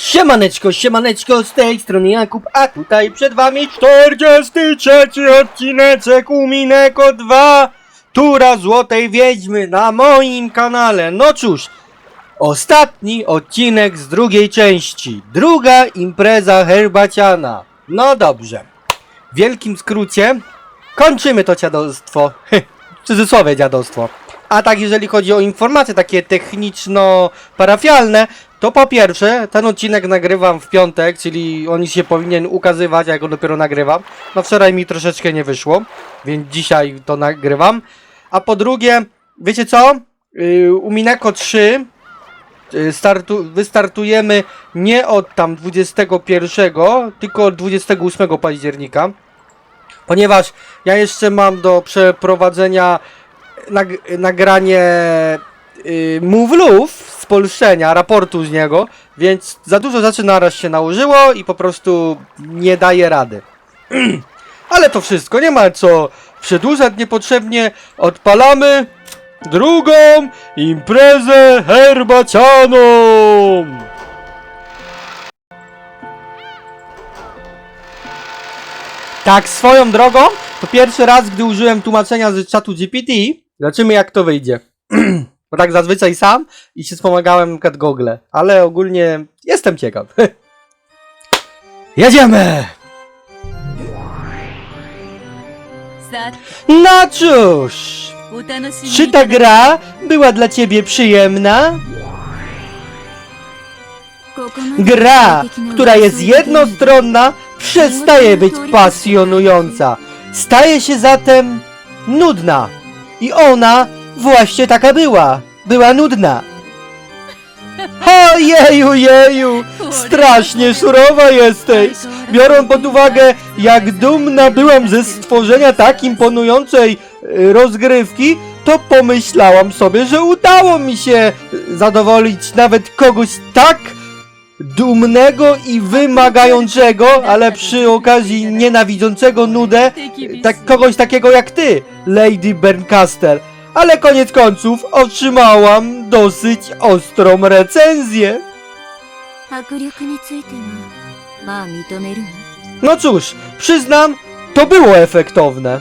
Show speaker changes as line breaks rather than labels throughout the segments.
Siemaneczko, siemaneczko, z tej strony Jakub, a tutaj przed wami 43 odcineczek Umineko 2 Tura Złotej Wiedźmy na moim kanale. No cóż, ostatni odcinek z drugiej części. Druga impreza herbaciana. No dobrze. W wielkim skrócie kończymy to dziadostwo. W cudzysłowie dziadostwo. A tak jeżeli chodzi o informacje takie techniczno-parafialne, to po pierwsze, ten odcinek nagrywam w piątek, czyli on się powinien ukazywać, jak go dopiero nagrywam. No wczoraj mi troszeczkę nie wyszło, więc dzisiaj to nagrywam. A po drugie, wiecie co? Yy, u Mineko 3 yy, startu, wystartujemy nie od tam 21, tylko od 28 października. Ponieważ ja jeszcze mam do przeprowadzenia nag nagranie yy, Move'lów z polszczenia, raportu z niego, więc za dużo rzeczy naraz się nałożyło i po prostu nie daję rady. Ale to wszystko, nie ma co przedłużać niepotrzebnie. Odpalamy drugą imprezę herbacianą! Tak, swoją drogą, to pierwszy raz, gdy użyłem tłumaczenia z czatu GPT, zobaczymy jak to wyjdzie. Bo tak zazwyczaj sam i się wspomagałem kat gogle, ale ogólnie jestem ciekaw. Jedziemy! No cóż! Czy ta gra była dla ciebie przyjemna? Gra, która jest jednostronna, przestaje być pasjonująca. Staje się zatem nudna. I ona właśnie taka była. Była nudna. Ojeju, jeju! Strasznie surowa jesteś! Biorąc pod uwagę, jak dumna byłam ze stworzenia tak imponującej y, rozgrywki, to pomyślałam sobie, że udało mi się y, zadowolić nawet kogoś tak dumnego i wymagającego, ale przy okazji nienawidzącego nudę, y, tak kogoś takiego jak ty, Lady Berncaster ale koniec końców otrzymałam dosyć ostrą recenzję. No cóż, przyznam, to było efektowne.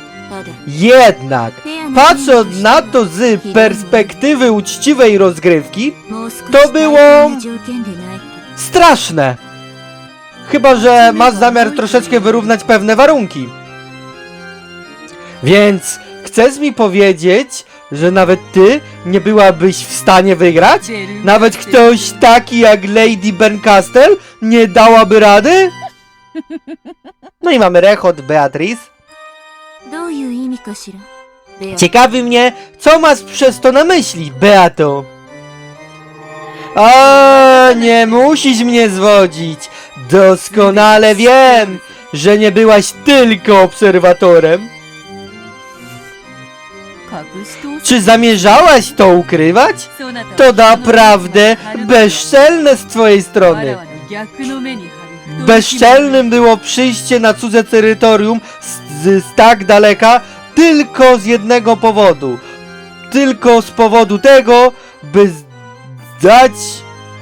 Jednak, patrząc na to z perspektywy uczciwej rozgrywki, to było straszne. Chyba, że masz zamiar troszeczkę wyrównać pewne warunki. Więc chcesz mi powiedzieć, że nawet ty nie byłabyś w stanie wygrać? Nawet ktoś taki jak Lady Bencaster nie dałaby rady? No i mamy rechot Beatrice. Ciekawi mnie, co masz przez to na myśli, Beato? O, nie musisz mnie zwodzić. Doskonale wiem, że nie byłaś tylko obserwatorem. Czy zamierzałaś to ukrywać? To naprawdę bezczelne z twojej strony. Bezczelnym było przyjście na cudze terytorium z, z, z tak daleka tylko z jednego powodu. Tylko z powodu tego, by zdać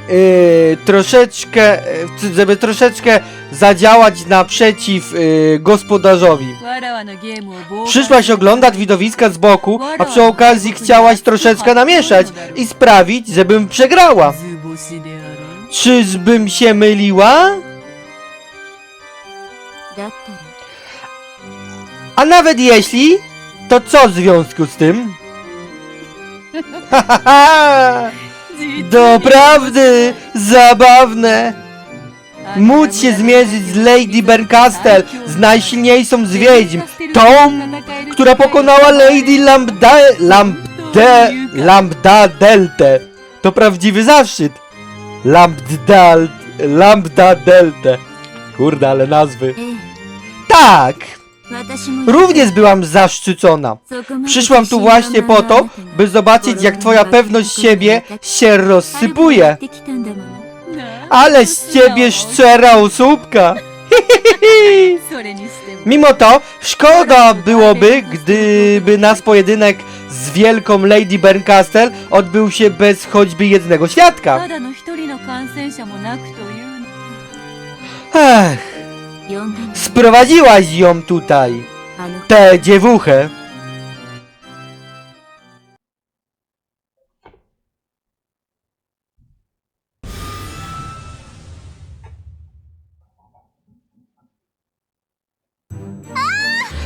Y, troszeczkę, y, żeby troszeczkę zadziałać naprzeciw yy, gospodarzowi. Przyszłaś oglądać widowiska z boku, a przy okazji chciałaś troszeczkę namieszać i sprawić, żebym przegrała. Czyżbym się myliła? A nawet jeśli, to co w związku z tym? Ha ha ha! Doprawdy zabawne! Móc się zmierzyć z Lady Berncaster, z najsilniejszą z wiedźm, tą, która pokonała Lady Lambda... Lambda... Lambda Delta. To prawdziwy zaszczyt. Lambda... Lambda Delta. Kurde, ale nazwy.
ええ
Tak! Również byłam zaszczycona. Przyszłam tu właśnie po to, by zobaczyć jak twoja pewność siebie się rozsypuje. Ale z ciebie szczera osóbka. Mimo to szkoda byłoby, gdyby nasz pojedynek z wielką Lady Berncastle odbył się bez choćby jednego świadka. Ech. Sprowadziłaś ją tutaj! Tę dziewuchę!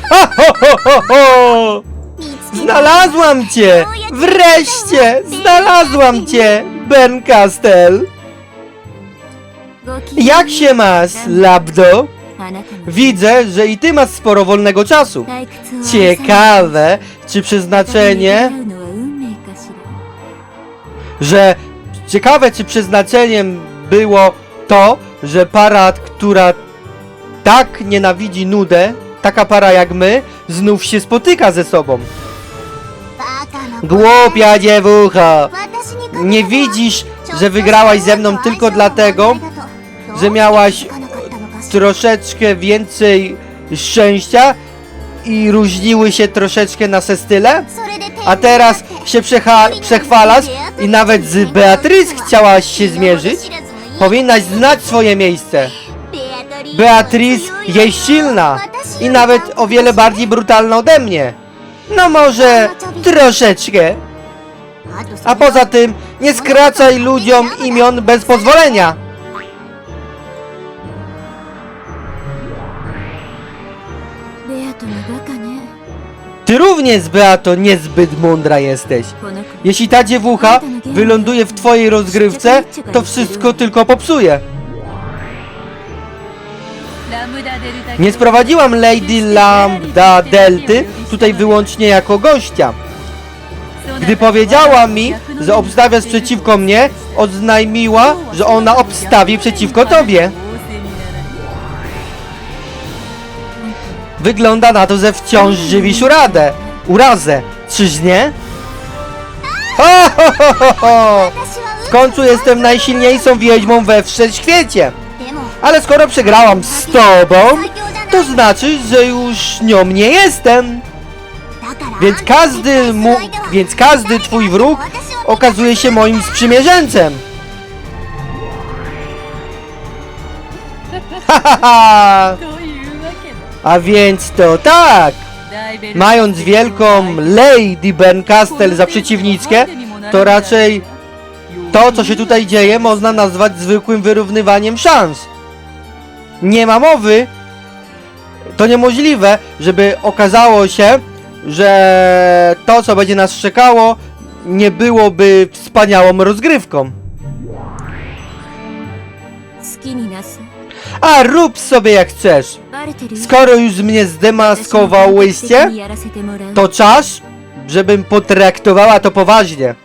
Ho, ho, ho, ho! Znalazłam cię! Wreszcie! Znalazłam cię, Ben Castel! Jak się masz, Labdo? Widzę, że i ty masz sporo wolnego czasu. Ciekawe, czy przeznaczenie... Że... Ciekawe, czy przeznaczeniem było to, że para, która tak nienawidzi nudę, taka para jak my, znów się spotyka ze sobą. Głupia dziewucha! Nie widzisz, że wygrałaś ze mną tylko dlatego, że miałaś troszeczkę więcej szczęścia i różniły się troszeczkę nasze style? A teraz się przechwalasz i nawet z Beatrice chciałaś się zmierzyć? Powinnaś znać swoje miejsce. Beatrice jest silna i nawet o wiele bardziej brutalna ode mnie. No może troszeczkę. A poza tym nie skracaj ludziom imion bez pozwolenia. Ty również, Beato, niezbyt mądra jesteś. Jeśli ta dziewucha wyląduje w twojej rozgrywce, to wszystko tylko popsuje. Nie sprowadziłam Lady Lambda Delty tutaj wyłącznie jako gościa. Gdy powiedziała mi, że obstawia przeciwko mnie, oznajmiła, że ona obstawi przeciwko tobie. Wygląda na to, że wciąż żywisz uradę. Urazę, czyż nie? Ho, ho, ho, ho, ho. W końcu jestem najsilniejszą wiedźmą we wszechświecie. Ale skoro przegrałam z tobą, to znaczy, że już nią nie jestem. Więc każdy mu, więc każdy twój wróg okazuje się moim sprzymierzeńcem. Ha, ha, ha. A więc to tak. Mając wielką Lady Bencastle za przeciwniczkę, to raczej to, co się tutaj dzieje, można nazwać zwykłym wyrównywaniem szans. Nie ma mowy. To niemożliwe, żeby okazało się, że to, co będzie nas czekało, nie byłoby wspaniałą rozgrywką. A rób sobie jak chcesz! Skoro już mnie zdemaskowałyście, to czas, żebym potraktowała to poważnie.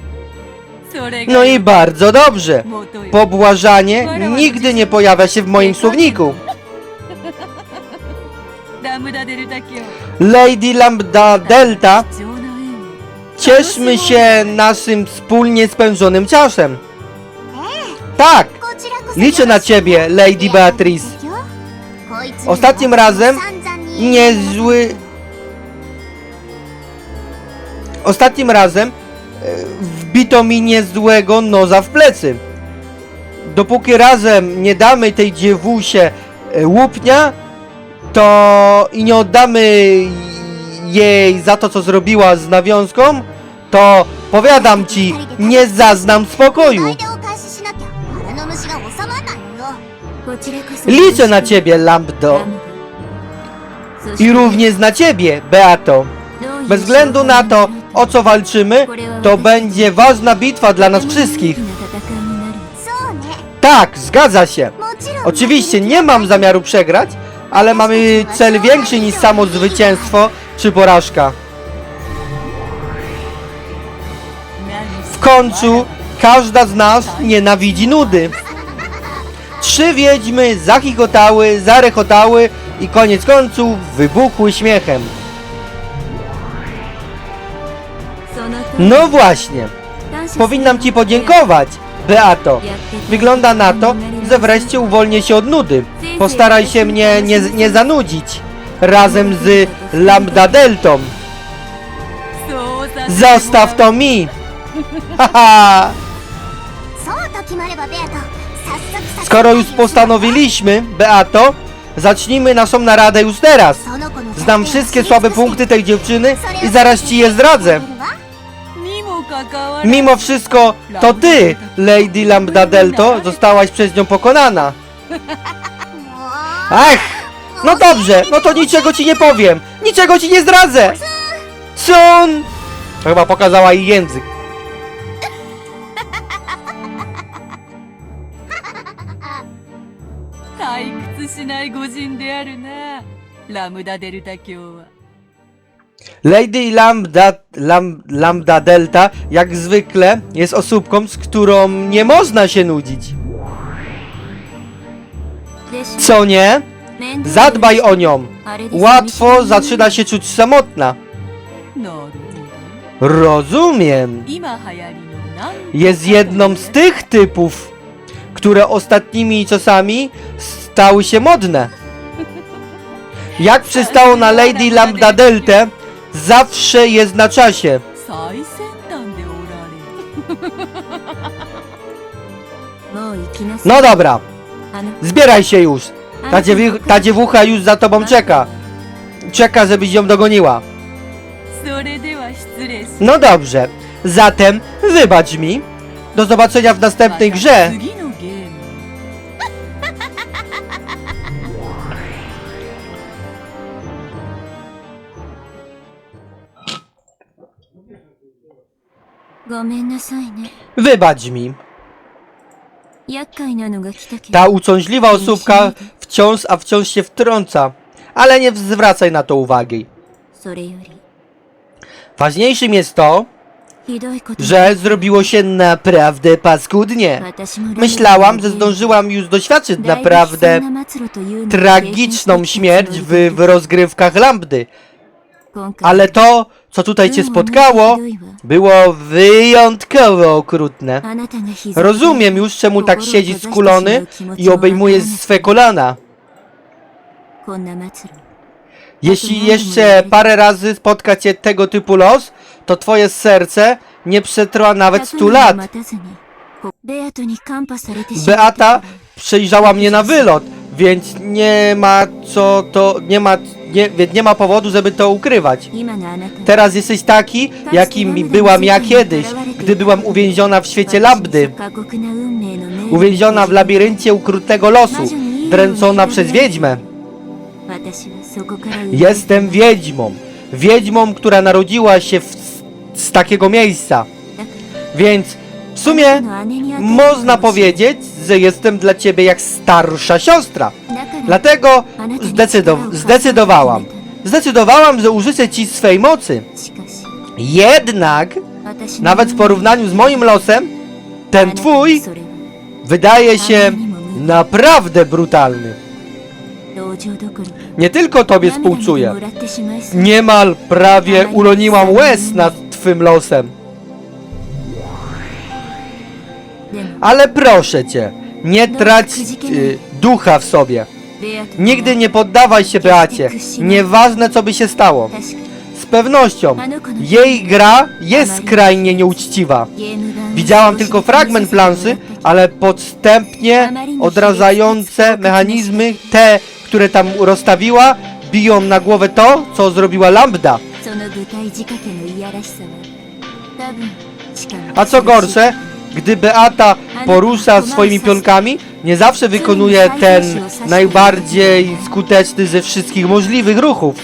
No i bardzo dobrze. Pobłażanie nigdy nie pojawia się w moim słowniku. Lady Lambda Delta, cieszmy się naszym wspólnie spędzonym czasem. Tak, liczę na ciebie, Lady Beatrice. Ostatnim razem niezły... Ostatnim razem e, wbito mi niezłego noza w plecy. Dopóki razem nie damy tej dziewusie e, łupnia, to i nie oddamy jej za to, co zrobiła z nawiązką, to powiadam ci, nie zaznam spokoju. Liczę na ciebie, Lambdo. I również na ciebie, Beato. Bez względu na to, o co walczymy, to będzie ważna bitwa dla nas wszystkich. Tak, zgadza się. Oczywiście nie mam zamiaru przegrać, ale mamy cel większy niż samo zwycięstwo czy porażka. W końcu każda z nas nienawidzi nudy. Trzy wiedźmy zachichotały, zarechotały i koniec końców wybuchły śmiechem. No właśnie, powinnam ci podziękować, Beato. Wygląda na to, że wreszcie uwolnię się od nudy. Postaraj się mnie nie, nie zanudzić. Razem z Lambda Deltą. Zostaw to mi! Haha! Skoro już postanowiliśmy, Beato, zacznijmy naszą naradę już teraz. Znam wszystkie słabe punkty tej dziewczyny i zaraz ci je zdradzę. Mimo wszystko, to ty, Lady Lambda Delto, zostałaś przez nią pokonana. Ach! No dobrze, no to niczego ci nie powiem. Niczego ci nie zdradzę. Sun! Chyba pokazała jej język.
しない御人であるなラムダデルタ教は
Lady Lambda, Lam, Lambda Delta, jak zwykle, jest osóbką, z którą nie można się nudzić. Co nie? Zadbaj o nią. Łatwo zaczyna się czuć samotna.
なるほど
Rozumiem.
今流行りのなん
Jest jedną z tych typów, które ostatnimi czasami stały się modne. Jak przystało na Lady Lambda Delta, zawsze jest na czasie. No dobra, zbieraj się już. Ta, dziewi- ta dziewucha już za tobą czeka. Czeka, żebyś ją dogoniła. No dobrze, zatem wybacz mi. Do zobaczenia w następnej grze.
ごめんなさいね
Wybacz mi.
厄介なのが来たけど
Ta uciążliwa osóbka wciąż, a wciąż się wtrąca. Ale nie zwracaj na to uwagi.
それより
Ważniejszym jest to,
ひどいこと
że zrobiło się naprawdę paskudnie.
私も
Myślałam, że zdążyłam już doświadczyć naprawdę tragiczną śmierć w, w rozgrywkach Lambdy. Ale to, co tutaj cię spotkało, było wyjątkowo okrutne. Rozumiem już, czemu tak siedzisz skulony i obejmujesz swe kolana. Jeśli jeszcze parę razy spotka cię tego typu los, to twoje serce nie przetrwa nawet 100 lat. Beata przejrzała mnie na wylot, więc nie ma co to, nie ma, nie, więc nie ma powodu, żeby to ukrywać. Teraz jesteś taki, jakim byłam ja kiedyś, gdy byłam uwięziona w świecie Lambdy, uwięziona w labiryncie ukrutnego losu, dręczona przez wiedźmę. Jestem wiedźmą. Wiedźmą, która narodziła się w, z takiego miejsca. Więc w sumie można powiedzieć, że jestem dla ciebie jak starsza siostra. Dlatego zdecydow- zdecydowałam. Zdecydowałam, że użyczę ci swej mocy. Jednak, nawet w porównaniu z moim losem, ten twój wydaje się naprawdę brutalny. Nie tylko tobie współczuję. Niemal prawie uroniłam łez nad twym losem. Ale proszę cię, nie trać y, ducha w sobie. Nigdy nie poddawaj się Beacie, nieważne co by się stało. Z pewnością, jej gra jest skrajnie nieuczciwa. Widziałam tylko fragment planszy, ale podstępnie odradzające mechanizmy, te, które tam rozstawiła, biją na głowę to, co zrobiła Lambda. A co gorsze, gdy Beata porusza swoimi pionkami, nie zawsze wykonuje ten najbardziej skuteczny ze wszystkich możliwych ruchów.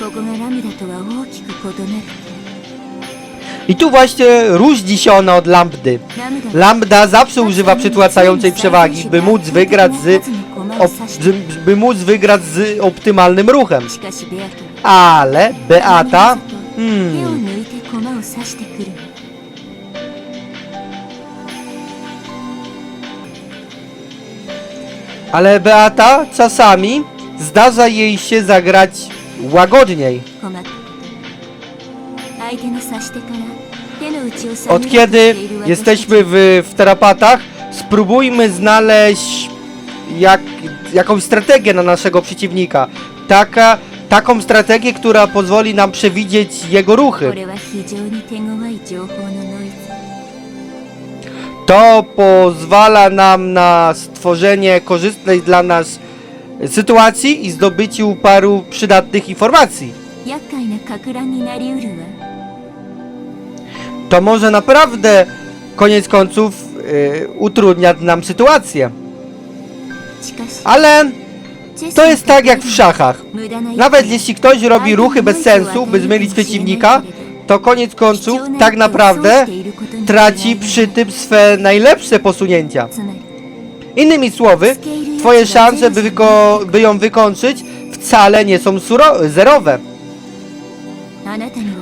I tu właśnie różni się ona od Lambdy. Lambda zawsze używa przytłaczającej przewagi, by móc wygrać z, op, by móc wygrać z optymalnym ruchem. Ale Beata, hmm, ale Beata czasami zdarza jej się zagrać łagodniej. Od kiedy jesteśmy w, w terapatach, spróbujmy znaleźć jak, jakąś strategię na naszego przeciwnika. Taka, taką strategię, która pozwoli nam przewidzieć jego ruchy. To pozwala nam na stworzenie korzystnej dla nas sytuacji i zdobycie paru przydatnych informacji. To może naprawdę koniec końców yy, utrudnia nam sytuację. Ale to jest tak jak w szachach. Nawet jeśli ktoś robi ruchy bez sensu, by zmylić przeciwnika, to koniec końców tak naprawdę traci przy tym swe najlepsze posunięcia. Innymi słowy, twoje szanse, by, by ją wykończyć, wcale nie są zerowe.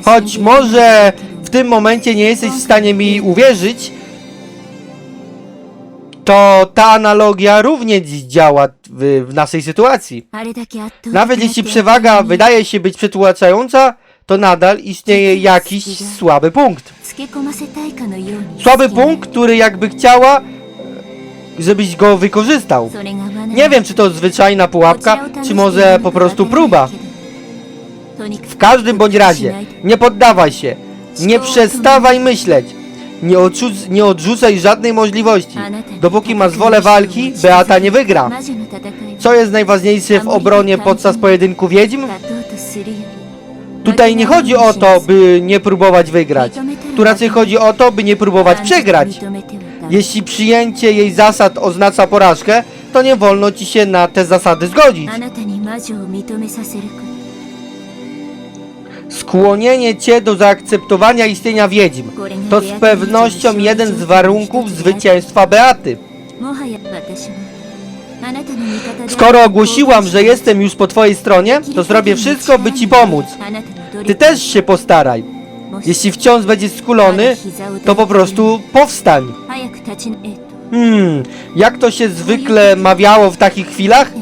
Choć może w tym momencie nie jesteś w stanie mi uwierzyć, to ta analogia również działa w, w naszej sytuacji. Nawet jeśli przewaga wydaje się być przytłaczająca, to nadal istnieje jakiś słaby punkt. Słaby punkt, który jakby chciała, e, żebyś go wykorzystał. Nie wiem, czy to zwyczajna pułapka, czy może po prostu próba. W każdym bądź razie, nie poddawaj się. Nie przestawaj myśleć. Nie, nie odrzucaj żadnej możliwości. Dopóki masz wolę walki, Beata nie wygra. Co jest najważniejsze w obronie podczas pojedynku wiedźm? Tutaj nie chodzi o to, by nie próbować wygrać. Tu raczej chodzi o to, by nie próbować przegrać. Jeśli przyjęcie jej zasad oznacza porażkę, to nie wolno ci się na te zasady zgodzić. Skłonienie cię do zaakceptowania istnienia wiedźm to z pewnością jeden z warunków zwycięstwa Beaty. Skoro ogłosiłam, że jestem już po twojej stronie, to zrobię wszystko, by ci pomóc. Ty też się postaraj. Jeśli wciąż będziesz skulony, to po prostu powstań. Hmm, jak to się zwykle mawiało w takich chwilach?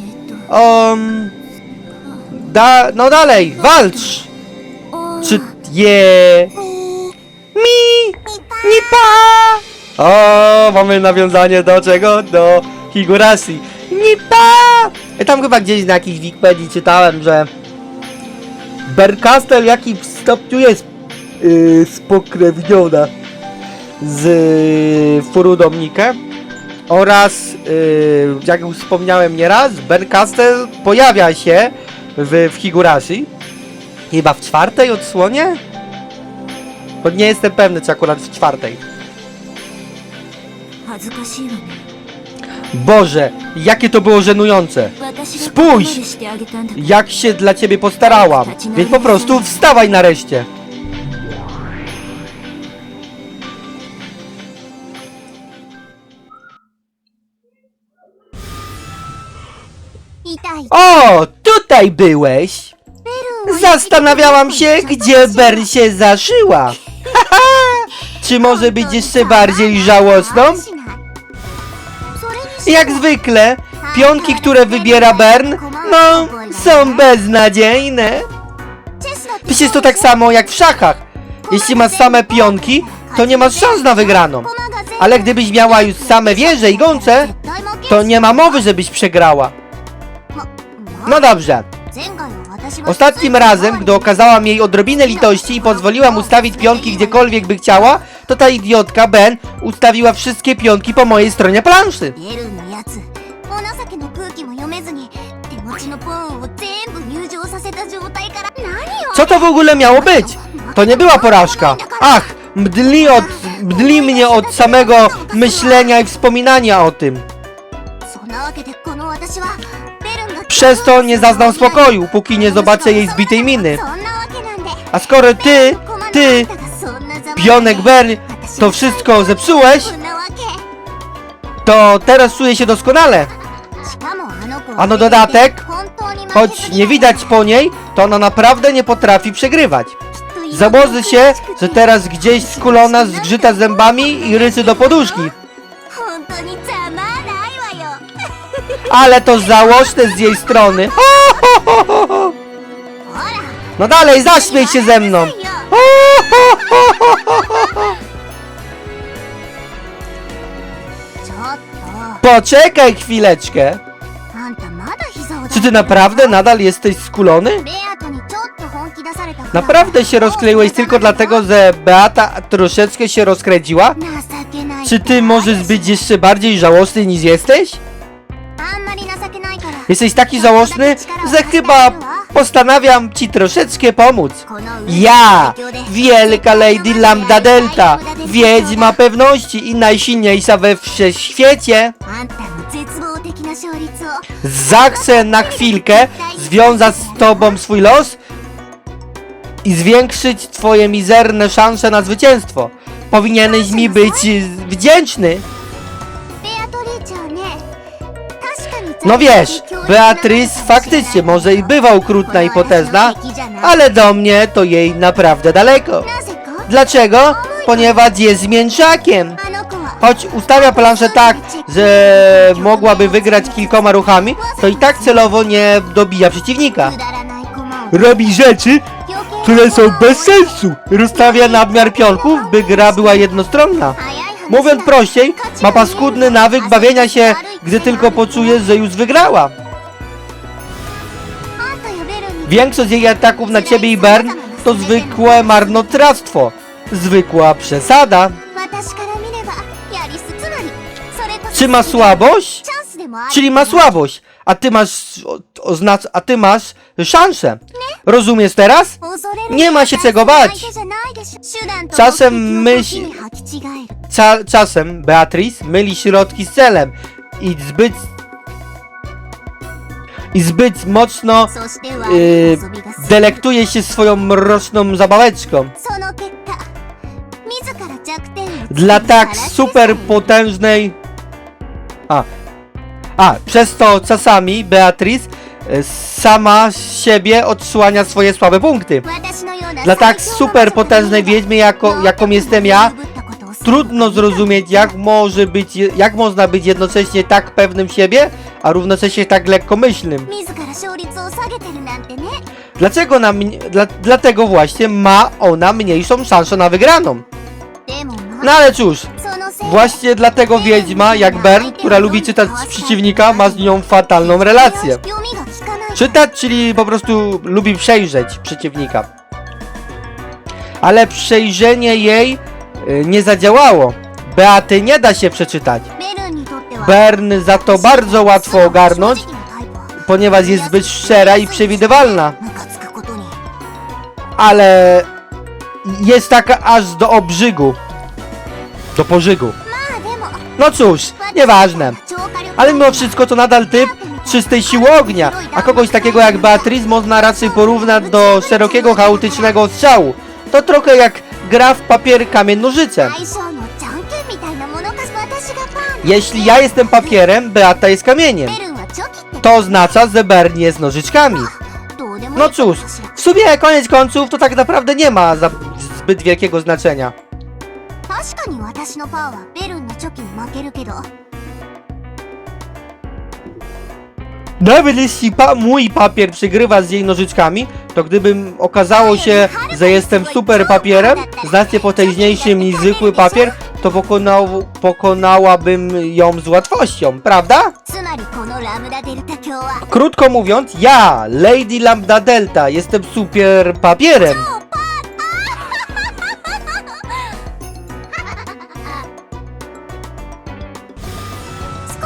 Um, da, no dalej, walcz! Czy je... Mi! Nipa! O, mamy nawiązanie do czego? Do Higurashi. Nipa! E, tam chyba gdzieś na jakiejś Wikipedii czytałem, że Berkastel w jakimś stopniu jest yy, spokrewniona z yy, Furudomnikę oraz, yy, jak już wspomniałem nieraz, Berkastel pojawia się w, w Higurashi. Chyba w czwartej odsłonie? Bo nie jestem pewny, czy akurat w czwartej. Boże, jakie to było żenujące! Spójrz! Jak się dla ciebie postarałam! Więc po prostu wstawaj nareszcie! O, tutaj byłeś! Zastanawiałam się, gdzie Ber się zaszyła. Czy może być jeszcze bardziej żałosną? Jak zwykle, pionki, które wybiera Bern, no, są beznadziejne. Przecież jest to tak samo jak w szachach. Jeśli masz same pionki, to nie masz szans na wygraną. Ale gdybyś miała już same wieże i gące, to nie ma mowy, żebyś przegrała. No dobrze. Ostatnim razem, gdy okazałam jej odrobinę litości i pozwoliłam ustawić pionki gdziekolwiek by chciała, to ta idiotka Ben ustawiła wszystkie pionki po mojej stronie planszy. Co to w ogóle miało być? To nie była porażka. Ach, mdli, od, mdli mnie od samego myślenia i wspominania o tym. Przez to nie zaznam spokoju, póki nie zobaczę jej zbitej miny. A skoro ty, ty, Pionek Bern, to wszystko zepsułeś, to teraz czuję się doskonale. A no dodatek, choć nie widać po niej, to ona naprawdę nie potrafi przegrywać. Założy się, że teraz gdzieś skulona, zgrzyta zębami i rysy do poduszki. Ale to żałosne z jej strony. No dalej, zaśmiej się ze mną. Poczekaj chwileczkę. Czy ty naprawdę nadal jesteś skulony? Naprawdę się rozkleiłeś tylko dlatego, że Beata troszeczkę się rozkręciła? Czy ty możesz być jeszcze bardziej żałosny niż jesteś? Jesteś taki żałosny, że chyba postanawiam ci troszeczkę pomóc. Ja, wielka Lady Lambda Delta, wiedźma pewności i najsilniejsza we wszechświecie. Zachcę na chwilkę związać z tobą swój los i zwiększyć twoje mizerne szanse na zwycięstwo. Powinieneś mi być wdzięczny. No wiesz, Beatrice faktycznie może i bywa okrutna i potężna, ale do mnie to jej naprawdę daleko. Dlaczego? Ponieważ jest mięczakiem. Choć ustawia planszę tak, że mogłaby wygrać kilkoma ruchami, to i tak celowo nie dobija przeciwnika. Robi rzeczy, które są bez sensu. Rozstawia nadmiar pionków, by gra była jednostronna. Mówiąc prościej, ma paskudny nawyk bawienia się, gdy tylko poczuje, że już wygrała. Większość jej ataków na ciebie i Bern to zwykłe marnotrawstwo. Zwykła przesada. Czy ma słabość? Czyli ma słabość, a ty masz, o, a ty masz szansę. Rozumiesz teraz? Nie ma się czego bać. Czasem myśl... Czasem Beatrice myli środki z celem i zbyt i zbyt mocno yy, delektuje się swoją mroczną zabaweczką. Dla tak super potężnej... A. A, przez to czasami Beatrice sama siebie odsłania swoje słabe punkty. Dla tak super potężnej wiedźmy, jako, jaką jestem ja, trudno zrozumieć, jak może być, jak można być jednocześnie tak pewnym siebie, a równocześnie tak lekkomyślnym. Dlaczego na dla, dlatego właśnie ma ona mniejszą szansę na wygraną. No ale cóż, właśnie dlatego wiedźma, jak Bern, która lubi czytać przeciwnika, ma z nią fatalną relację. Czytać, czyli po prostu lubi przejrzeć przeciwnika. Ale przejrzenie jej y, nie zadziałało. Beaty nie da się przeczytać. Bern za to bardzo łatwo ogarnąć, ponieważ jest zbyt szczera i przewidywalna. Ale jest taka aż do obrzygu. Do pożygu. No cóż, nieważne. Ale mimo wszystko to nadal typ, czystej siły ognia, a kogoś takiego jak Beatrice można raczej porównać do szerokiego, chaotycznego strzału. To trochę jak gra w papier, kamień, nożyce.
相性のじゃんけんみたいなものか私がパン
Jeśli ja jestem papierem, Beata jest kamieniem.
ベルンはチョキって
To oznacza, że Bern jest nożyczkami.
どうでもいい
No
こと
cóż,
かしら
w sumie koniec końców to tak naprawdę nie ma za zbyt wielkiego znaczenia.
確かに私のパワーはベルンのチョキに負けるけど
Nawet jeśli pa mój papier przegrywa z jej nożyczkami, to gdybym okazało się, że jestem super papierem, znacznie potężniejszym niż zwykły papier, to pokonał, pokonałabym ją z łatwością, prawda? Krótko mówiąc, ja, Lady Lambda Delta, jestem super papierem.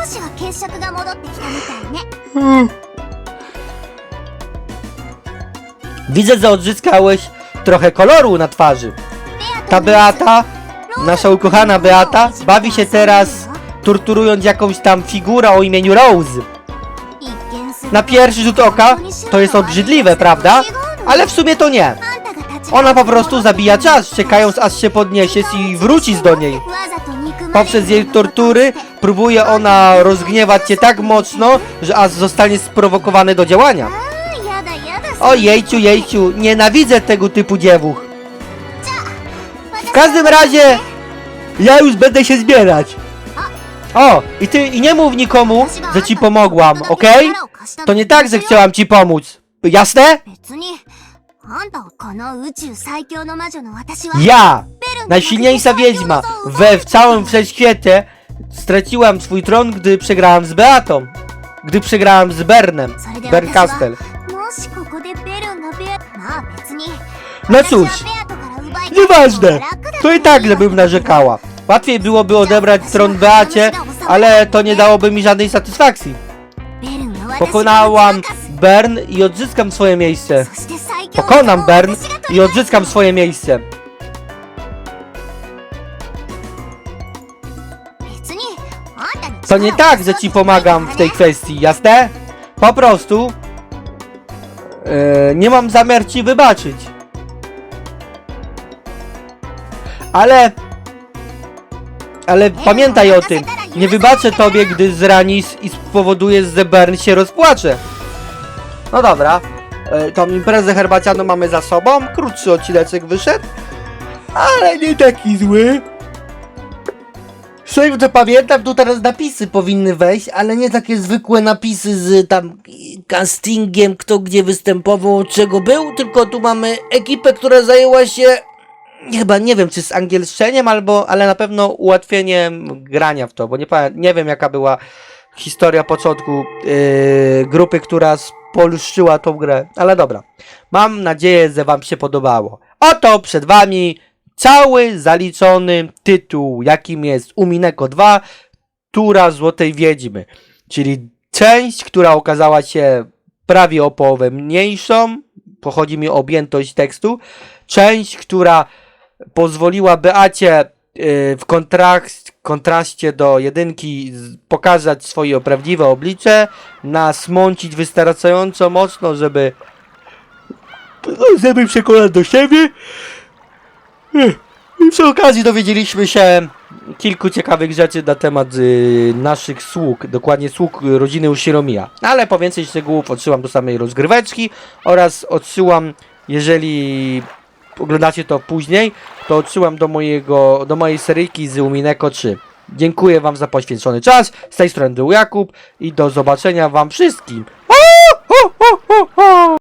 少しは血色が戻ってきたみたいね
Widzę, że odzyskałeś trochę koloru na twarzy. Ta Beata, nasza ukochana Beata, bawi się teraz torturując jakąś tam figurę o imieniu Rose. Na pierwszy rzut oka to jest obrzydliwe, prawda? Ale w sumie to nie. Ona po prostu zabija czas, czekając aż się podniesiesz i wrócisz do niej. Poprzez jej tortury próbuje ona rozgniewać cię tak mocno, że aż zostanie sprowokowany do działania. O jejciu, jejciu, nienawidzę tego typu dziewuch. W każdym razie, ja już będę się zbierać. O, i ty, i nie mów nikomu, że ci pomogłam, okej? To nie tak, że chciałam ci pomóc. Jasne? Ja, najsilniejsza wiedźma. we w całym wszechświecie, straciłam swój tron, gdy przegrałam z Beatą. Gdy przegrałam z Bernem,
Bern Castle.
No,
no, no
cóż, nieważne, to i tak, że narzekała. Łatwiej byłoby odebrać tron Beacie, ale to nie dałoby mi żadnej satysfakcji.
No
Pokonałam Bern i odzyskam swoje miejsce. Pokonam Bern i odzyskam swoje miejsce. To nie tak, że ci pomagam w tej kwestii, jasne? Po prostu yy, nie mam zamiar ci wybaczyć. Ale ale pamiętaj o tym. Nie wybaczę tobie, gdy zranisz i spowodujesz, że Bern się rozpłacze. No dobra. E, tą imprezę herbacianą mamy za sobą. Krótszy odcineczek wyszedł. Ale nie taki zły. Z tego co pamiętam, tu teraz napisy powinny wejść, ale nie takie zwykłe napisy z tam castingiem, kto gdzie występował, czego był, tylko tu mamy ekipę, która zajęła się chyba nie wiem, czy z angielszeniem, albo, ale na pewno ułatwieniem grania w to, bo nie, nie wiem jaka była historia początku yy, grupy, która spolszczyła tą grę, ale dobra. Mam nadzieję, że wam się podobało. Oto przed wami cały zaliczony tytuł, jakim jest Umineko 2, Tura Złotej Wiedźmy, czyli część, która okazała się prawie o połowę mniejszą, pochodzi mi o objętość tekstu, część, która pozwoliła Beacie w kontrast, kontraście do jedynki pokazać swoje prawdziwe oblicze, nasmącić wystarczająco mocno, żeby no, żeby przekonać do siebie. I przy okazji dowiedzieliśmy się kilku ciekawych rzeczy na temat y, naszych sług, dokładnie sług rodziny Ushiromia. Ale po więcej szczegółów odsyłam do samej rozgryweczki oraz odsyłam, jeżeli oglądacie to później, to odsyłam do, mojego, do mojej seryjki z Umineko 3. Dziękuję Wam za poświęcony czas. Z tej strony był Jakub i do zobaczenia Wam wszystkim.